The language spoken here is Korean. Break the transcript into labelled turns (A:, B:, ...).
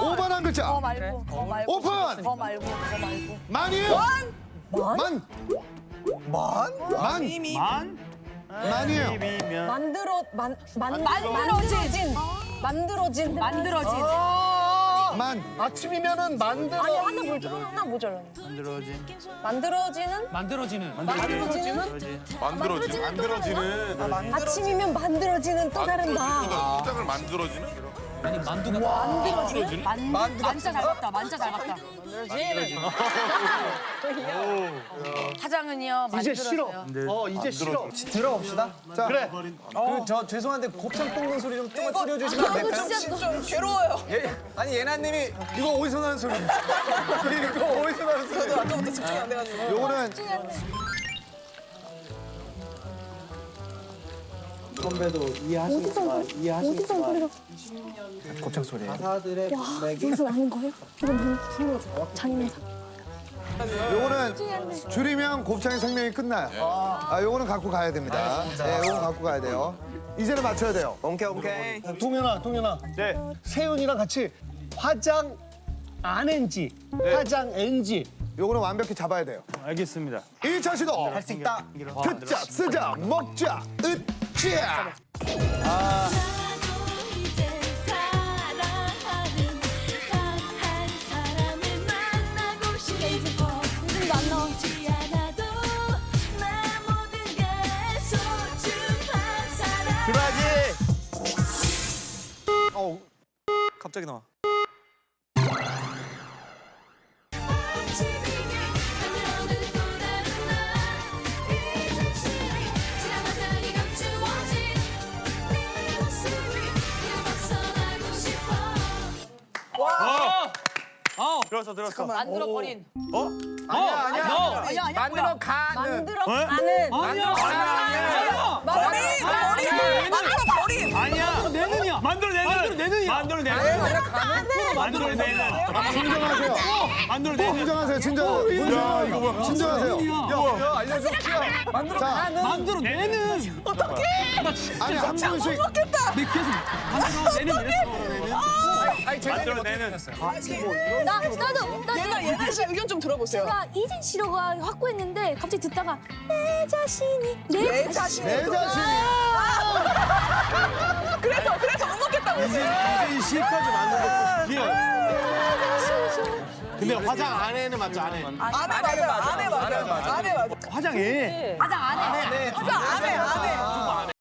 A: 5번 한 글자.
B: 더 말고 더 말고
A: 오픈!
B: 더 말고 더 말고
A: 만이에요. 만? 만?
C: 만?
A: 만?
D: 만?
A: 만이에요.
D: 이면
B: 만들어 만, 만 만들어진 만들어진 만들어진
A: 만.
C: 아침이면은 만들어.
B: 아니 하나 뭘 하나 모자라
D: 만들어진
B: 만들어지는
E: 만들어지는
B: 만들어지는
F: 만들어지 만들어지는
B: 아침이면 만들어지는 또 다른다
F: 시장을 만들어지는
E: 아니 만두가
B: 만들어지는 만
C: 만두가
B: 만자 잘 봤다 만자 잘 봤다 화장은요
C: 이제 싫어.
B: 어
C: 이제 싫어. 들어봅시다. 자 그래. 그저 죄송한데 곱창 뽑는 소리 좀 조금만 줄여주시면 안 될까요?
B: 좀 괴로워요
C: 예, 아니 예나님이 이거 어디서 나는 소리? 이거 어디서 나는 소리? 아까부터 집중이 안 돼가지고.
A: 요거는
G: 선배도 이해하시겠지만 이해하시겠지만
C: 곱창 소리.
G: 가사들의 맥이
H: 여기서 나는 거예요? 이건 너무 장인상.
A: 요거는 줄이면 곱창의 생명이 끝나요. 아, 요거는 갖고 가야 됩니다. 네, 요거는 갖고 가야 돼요. 이제는 맞춰야 돼요.
C: 오케이 오케이.
I: 동현아, 동현아.
D: 네.
I: 세윤이랑 같이 화장 안 NG, 화장 NG.
A: 요거는 완벽히 잡아야 돼요.
D: 알겠습니다.
A: 1차 시도.
C: 할 수 있다.
A: 듣자, 쓰자, 먹자, 으
D: 들어가지.
C: 어 갑자기 나와.
D: 들었어 들었어.
B: 만들어 버린
C: 아니야 아니야.
B: 아니야 아니야
C: 만들어 가는.
B: 만들어
D: 어?
B: 가는
D: 아니야 아니야
B: 머리 머리 만들어 버린
D: 아니야. 내는이야. 만들어 내는. 만들어 내는이야. 만들어 내는. 만들어 내는.
A: 진정하세요.
D: 만들어 내는.
A: 진정하세요. 진정.
D: 야 이거 뭐야?
A: 진정하세요.
C: 야 알려줘. 만들어
A: 자,
E: 만들어 내는
A: 아니 한 분씩
E: 내 귀에서 만들어 이랬어
C: 아니 제가
D: 만들어 내는.
H: 나 나도 나도
B: 얘나 얘나 씨 의견 좀 들어보세요.
H: 제가 이진 씨로가 확고했는데 갑자기 듣다가 내 자신이 내,
B: 내 자신
A: 내 자신이.
B: 그래서 그래서 못 먹겠다고
D: 이제 실까지 만든 거.
H: 근데
I: 화장 안 해는 맞죠, 안 해.
B: 안에 맞아요. 안에 맞아요. 안에 맞아요.
D: 화장해.
B: 화장 안해. 화장 안해 안해